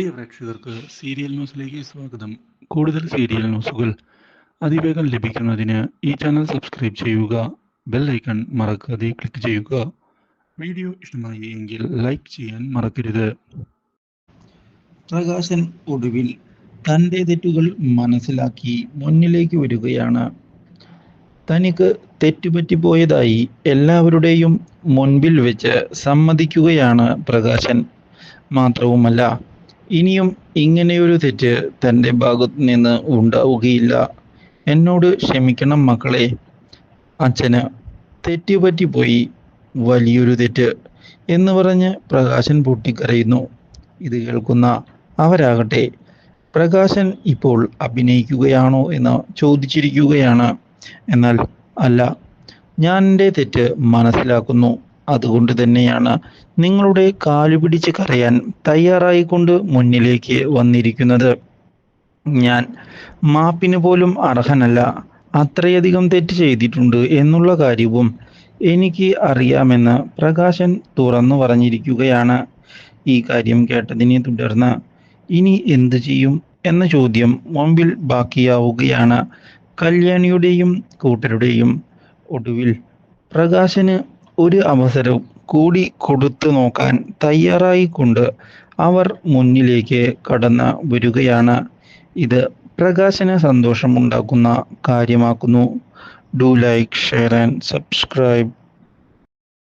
പ്രിയ പ്രേക്ഷകർക്ക് സീരിയൽ ന്യൂസിലേക്ക് സ്വാഗതം. കൂടുതൽ സീരിയൽ ന്യൂസുകൾ അതിവേഗം ലഭിക്കുന്നതിന് ഈ ചാനൽ സബ്സ്ക്രൈബ് ചെയ്യുക ബെൽ ഐക്കൺ മറക്കാതെ ക്ലിക്ക് ചെയ്യുക. വീഡിയോ ഇഷ്ടമായി എങ്കിൽ ലൈക്ക് ചെയ്യാൻ മറക്കരുത്. പ്രകാശൻ ഒടുവിൽ തന്റെ തെറ്റുകൾ മനസ്സിലാക്കി മുന്നിലേക്ക് വരികയാണ്. തനിക്ക് തെറ്റുപറ്റിപ്പോയതായി എല്ലാവരുടെയും മുൻപിൽ വെച്ച് സമ്മതിക്കുകയാണ് പ്രകാശൻ. മാത്രവുമല്ല ഇനിയും ഇങ്ങനെയൊരു തെറ്റ് തന്റെ ഭാഗത്ത് നിന്ന് ഉണ്ടാവുകയില്ല. എന്നോട് ക്ഷമിക്കണം മക്കളെ. അച്ഛന് തെറ്റുപറ്റിപ്പോയി വലിയൊരു തെറ്റ് എന്ന് പറഞ്ഞ് പ്രകാശൻ പൊട്ടിക്കരയുന്നു. ഇത് കേൾക്കുന്ന അവരാകട്ടെ. പ്രകാശൻ ഇപ്പോൾ അഭിനയിക്കുകയാണോ എന്ന് ചോദിച്ചിരിക്കുകയാണ്. എന്നാൽ അല്ല ഞാൻ എന്റെ തെറ്റ് മനസ്സിലാക്കുന്നു. അതുകൊണ്ട് തന്നെയാണ് നിങ്ങളുടെ കാലുപിടിച്ച് കരയാൻ തയ്യാറായിക്കൊണ്ട് മുന്നിലേക്ക് വന്നിരിക്കുന്നത്. ഞാൻ മാപ്പിന് പോലും അർഹനല്ല. അത്രയധികം തെറ്റ് ചെയ്തിട്ടുണ്ട് എന്നുള്ള കാര്യവും എനിക്ക് അറിയാമെന്ന് പ്രകാശൻ തുറന്നു പറഞ്ഞിരിക്കുകയാണ്. ഈ കാര്യം കേട്ടതിനെ തുടർന്ന് ഇനി എന്തു ചെയ്യും എന്ന ചോദ്യം മുമ്പിൽ ബാക്കിയാവുകയാണ്. കല്യാണിയുടെയും കൂട്ടരുടെയും ഒടുവിൽ പ്രകാശന് ഒരു അവസരം കൂടി കൊടുത്തു നോക്കാൻ തയ്യാറായിക്കൊണ്ട് അവർ മുന്നിലേക്ക് കടന്നു വരികയാണ്. ഇത് പ്രകാശന സന്തോഷമുണ്ടാക്കുന്ന കാര്യമാക്കുന്നു. Do like share and subscribe